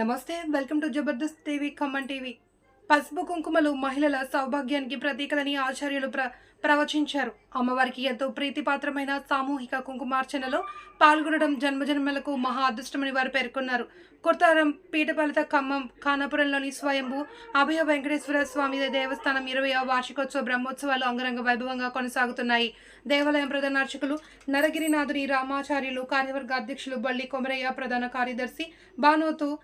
నమస్తే welcome to Jabardasth TV Khammam TV. పసుపు కుంకుమలు మహిళల సౌభాగ్యానికి ప్రతీకలని ఆచార్యులు ప్ర ప్రవచించారు. అమ్మవారికి ఎంతో ప్రీతిపాత్రమైన సామూహిక కుంకుమార్చనలో పాల్గొనడం జన్మజన్మలకు మహా అదృష్టమని వారు పేర్కొన్నారు. కుర్తారం పీఠపాలిత ఖమ్మం ఖానాపురంలోని స్వయంభూ అభయ వెంకటేశ్వర స్వామి దేవస్థానం ఇరవై వార్షికోత్సవ బ్రహ్మోత్సవాలు అంగరంగ వైభవంగా కొనసాగుతున్నాయి. దేవాలయం ప్రధాన అర్చకులు నరగిరినాథుని రామాచార్యులు కార్యవర్గ అధ్యక్షులు బల్లి కొమరయ్య ప్రధాన కార్యదర్శి బానోతు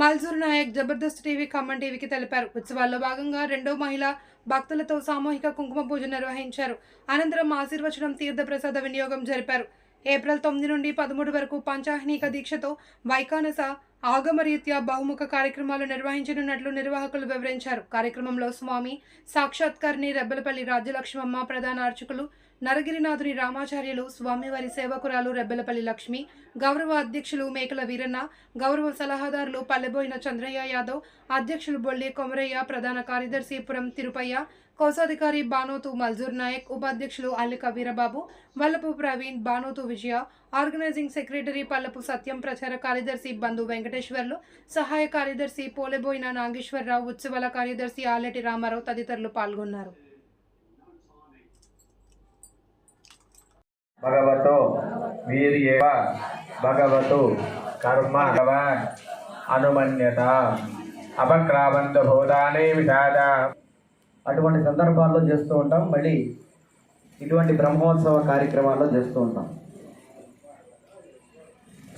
మల్జూర్ నాయక్ జబర్దస్త్ టీవీ ఖమ్మం టీవీకి తెలిపారు. ఉత్సవాల్లో భాగంగా రెండో మహిళ భక్తులతో సామూహిక కుంకుమ పూజ నిర్వహించారు. అనంతరం ఆశీర్వచనం తీర్థప్రసాద వినియోగం జరిపారు. ఏప్రిల్ తొమ్మిది నుండి పదమూడు వరకు పంచాహ్నిక దీక్షతో వైకానస ఆగమరీత్యా బహుముఖ కార్యక్రమాలు నిర్వహించనున్నట్లు నిర్వాహకులు వివరించారు. కార్యక్రమంలో స్వామి సాక్షాత్కారిణి రెబ్బలపల్లి రాజ్యలక్ష్మమ్మ ప్రధాన అర్చకులు నరగిరినాథుని రామాచార్యులు స్వామివారి సేవకురాలు రెబ్బెలపల్లి లక్ష్మి గౌరవ అధ్యక్షులు మేకల వీరన్న గౌరవ సలహాదారులు పల్లెబోయిన చంద్రయ్య యాదవ్ అధ్యక్షులు బొల్లి కొమరయ్య ప్రధాన కార్యదర్శి పురం తిరుపయ్య కోశాధికారి బానోతు మల్జూర్ నాయక్ ఉపాధ్యక్షులు అల్లిక వీరబాబు వల్లపు ప్రవీణ్ బానోతు విజయ ఆర్గనైజింగ్ సెక్రటరీ పల్లపు సత్యం ప్రచార కార్యదర్శి బంధు వెంకటేశ్వర్లు సహాయ కార్యదర్శి పోలెబోయిన నాగేశ్వరరావు ఉత్సవాల కార్యదర్శి ఆలెటి రామారావు తదితరులు పాల్గొన్నారు. భగవతో వీర్యేవ భగవతు కర్మ భగవాన్ అనుమన్యత అపక్రామంత భూతానే విషాద. అటువంటి సందర్భాల్లో చేస్తూ ఉంటాం మళ్ళీ ఇటువంటి బ్రహ్మోత్సవ కార్యక్రమాల్లో చేస్తూ ఉంటాం.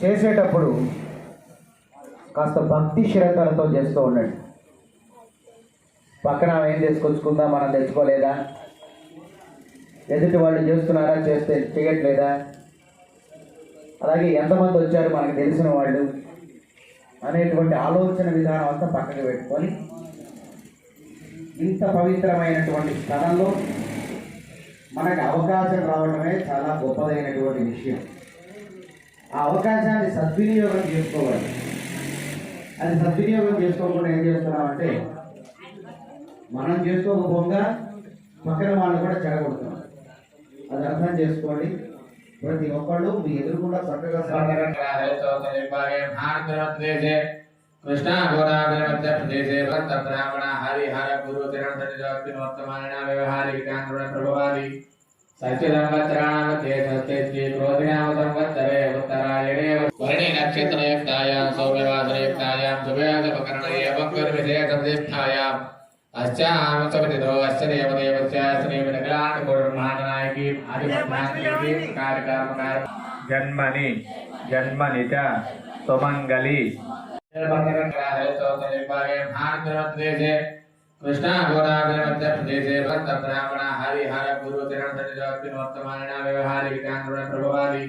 చేసేటప్పుడు కాస్త భక్తి శ్రద్ధలతో చేస్తూ ఉండండి. పక్కన ఏం తీసుకొచ్చుకుందాం మనం తెచ్చుకోలేదా? ఎదుటి వాళ్ళు చేస్తున్నారా చేస్తే చేయట్లేదా అలాగే ఎంతమంది వచ్చారు మనకు తెలిసిన వాళ్ళు అనేటువంటి ఆలోచన విధానం అంతా పక్కకు పెట్టుకొని ఇంత పవిత్రమైనటువంటి స్థలంలో మనకు అవకాశం రావడమే చాలా గొప్పదైనటువంటి విషయం. ఆ అవకాశాన్ని సద్వినియోగం చేసుకోవాలి. అది సద్వినియోగం చేసుకోకుండా ఏం చేస్తున్నామంటే మనం చేసుకోకపోగా పక్కన వాళ్ళు కూడా చెడగొడుతున్నాం అది అర్థం చేసుకోండి. ప్రతి ఒక్కళ్ళు మీ ఎదురుకుండా చక్కగా సాగరం కృష్ణ గోదావరి మధ్య ప్రదేశే భక్త బ్రాహ్మణ హరిహర గురు తిరణ్ వర్తమాన వ్యవహారిక కాంగ్రుణ ప్రభావి సత్యదంవత్సరాణమధ్యే సత్యస్తి ఉత్తరాయణే వర్ణి నక్షత్రయుక్తాయాం సౌమ్యవాసరయుక్తాయాం శుభయోగపకరణే వక్రవిధేయ సంధిష్టాయాం అస్యాం సపతితో అస్య దేవదేవస్య శ్రీమనగలాన్ కుర్మాణనాయకి ఆదిమధ్యానికి కార్యకర్మకార జన్మని జన్మని చ సుమంగళి కృష్ణ గోదావరి మధ్య ప్రదేశే భక్త బ్రాహ్మణ హరిహర గురు తిరణ్ వర్తమాన వ్యవహారిక కాంగ్రుణ ప్రభావి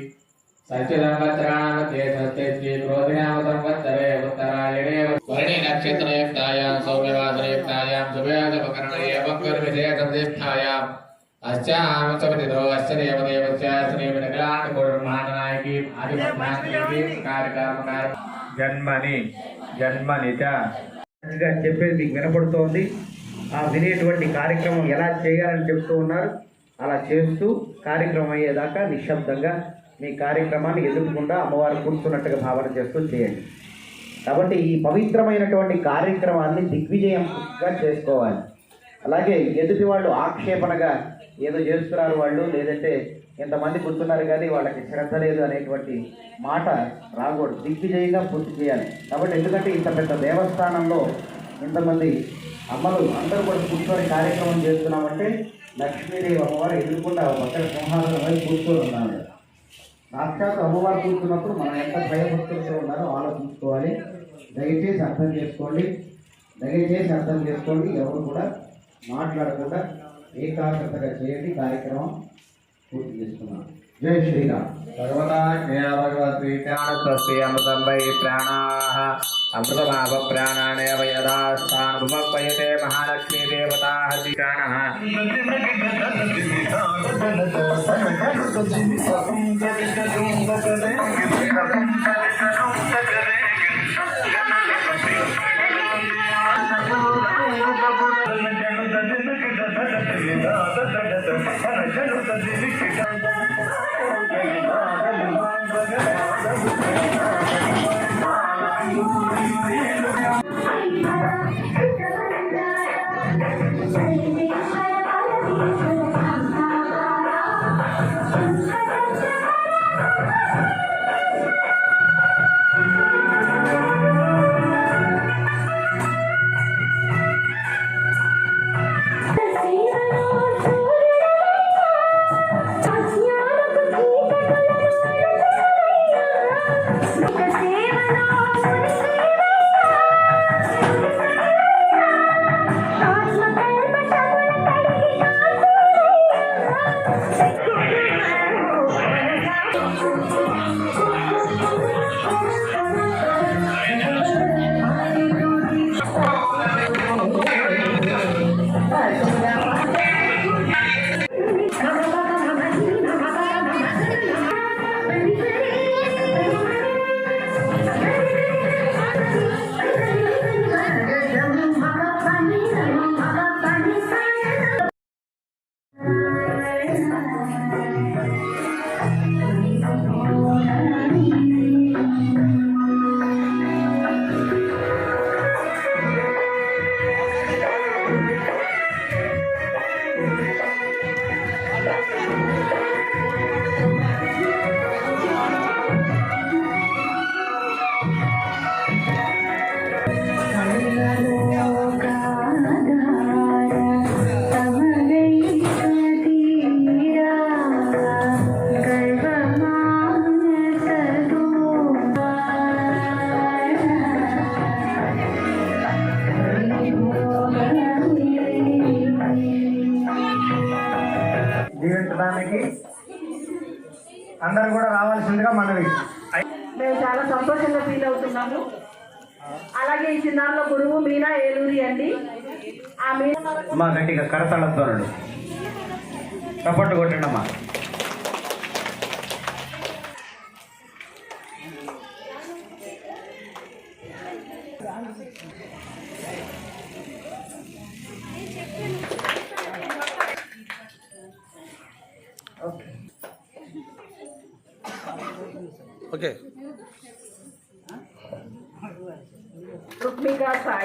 సత్యదంవత్సరాణమధ్యే సత్యస్తి క్రోధినామ సంవత్సరే ఉత్తరాయణే వక్రవిధేయ సంధిష్టాయాం అస్యాం సపతితో అస్య దేవదేవస్య శ్రీమనగలాన్ కుర్మాణనాయకి ఆదిమధ్యానికి కార్యకర్మకార జన్మని జన్మని చెప్పేది మీకు వినపడుతోంది ఆ వినేటువంటి కార్యక్రమం ఎలా చేయాలని చెప్తూ ఉన్నారు అలా చేస్తూ కార్యక్రమం అయ్యేదాకా నిశ్శబ్దంగా మీ కార్యక్రమాన్ని ఎదుర్కొండా అమ్మవారు కూర్చున్నట్టుగా భావన చేస్తూ చేయండి కాబట్టి ఈ పవిత్రమైనటువంటి కార్యక్రమాన్ని దిగ్విజయంగా చేసుకోవాలి అలాగే ఎదుటి వాళ్ళు ఆక్షేపణగా ఏదో చేస్తున్నారు వాళ్ళు లేదంటే ఇంతమంది కూర్చున్నారు కానీ వాళ్ళకి శ్రద్ధ లేదు అనేటువంటి మాట రాకూడదు. దిగ్విజయంగా పూర్తి చేయాలి. కాబట్టి ఎందుకంటే ఇంత పెద్ద దేవస్థానంలో ఇంతమంది అమ్మలు అందరూ కూడా కూర్చొని కార్యక్రమం చేస్తున్నామంటే లక్ష్మీదేవి అమ్మవారు ఎదుర్కొంటే పక్కన సింహాసనమై కూర్చొని ఉన్నారు. సాక్షాత్ అమ్మవారు కూర్చున్నప్పుడు మనం ఎంత భయభక్తులతో ఉన్నారో ఆలోచించుకోవాలి. దయచేసి అర్థం చేసుకోండి. దయచేసి అర్థం చేసుకోండి. ఎవరు కూడా మాట్లాడకుండా ఏకాగ్రతగా చేయండి. కార్యక్రమం పూర్తి చేసుకున్నాం జై శ్రీరామ్. వై ప్రాణాః అమృతమాప ప్రాణానేవ యదా స్థానుపయతే మహాలక్ష్మీ దేవతాః దిశానః Thank you. జీవించడానికి అందరూ కూడా రావాల్సిందిగా మనవి. మేము చాలా సంతోషంగా ఫీల్ అవుతున్నాము. అలాగే ఈ చిన్నారుల గురువు మీనా ఏలూరి అండి. ఆ మీనా అమ్మా గట్టిగా కరతాళ ధ్వనులు చప్పట్టు కొట్టండి అమ్మా రుక్మిక